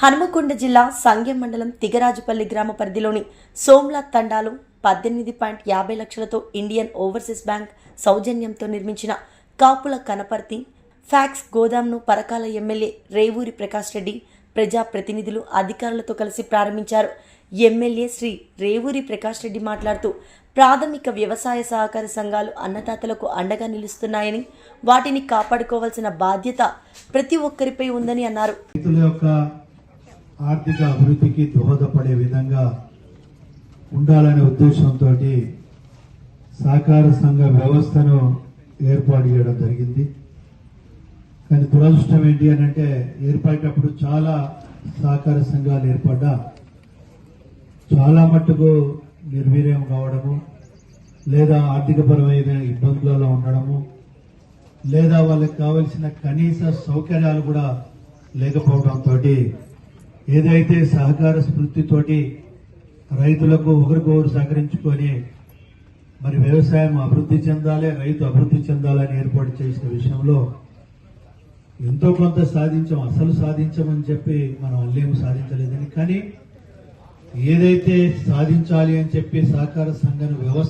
హనుమకొండ జిల్లా సంగెం మండలం తిగరాజుపల్లి గ్రామ పరిధిలోని సోమ్లా తండాలు పద్దెనిమిది పాయింట్ యాభై లక్షలతో ఇండియన్ ఓవర్సీస్ బ్యాంక్ సౌజన్యంతో నిర్మించిన కాపుల కనపర్తి ఫ్యాక్స్ గోదాంను పరకాల ఎమ్మెల్యే రేవూరి ప్రకాష్ రెడ్డి ప్రజా ప్రతినిధులు అధికారులతో కలిసి ప్రారంభించారు. ఎమ్మెల్యే శ్రీ రేవూరి ప్రకాష్ రెడ్డి మాట్లాడుతూ ప్రాథమిక వ్యవసాయ సహకార సంఘాలు అన్నదాతలకు అండగా నిలుస్తున్నాయని వాటిని కాపాడుకోవాల్సిన బాధ్యత ప్రతి ఒక్కరిపై ఉందని అన్నారు. ఆర్థిక అభివృద్ధికి దోహదపడే విధంగా ఉండాలనే ఉద్దేశంతో సహకార సంఘ వ్యవస్థను ఏర్పాటు చేయడం జరిగింది. కానీ దురదృష్టం ఏంటి అని అంటే ఏర్పడేటప్పుడు చాలా సహకార సంఘాలు ఏర్పడ్డా చాలా మట్టుకు నిర్వీర్యం కావడము లేదా ఆర్థికపరమైన ఇబ్బందులలో ఉండడము లేదా వాళ్ళకి కావలసిన కనీస సౌకర్యాలు కూడా లేకపోవడంతో ఏదైతే సహకార స్ఫూర్తితోటి రైతులకు ఒకరికొకరు సహకరించుకొని మరి వ్యవసాయం అభివృద్ధి చెందాలి రైతు అభివృద్ధి చెందాలని ఏర్పాటు చేసిన విషయంలో ఎంతో కొంత సాధించాం అసలు సాధించామని చెప్పి మనం అల్లేము సాధించలేదని. కానీ ఏదైతే సాధించాలి అని చెప్పి సహకార సంఘం వ్యవస్థ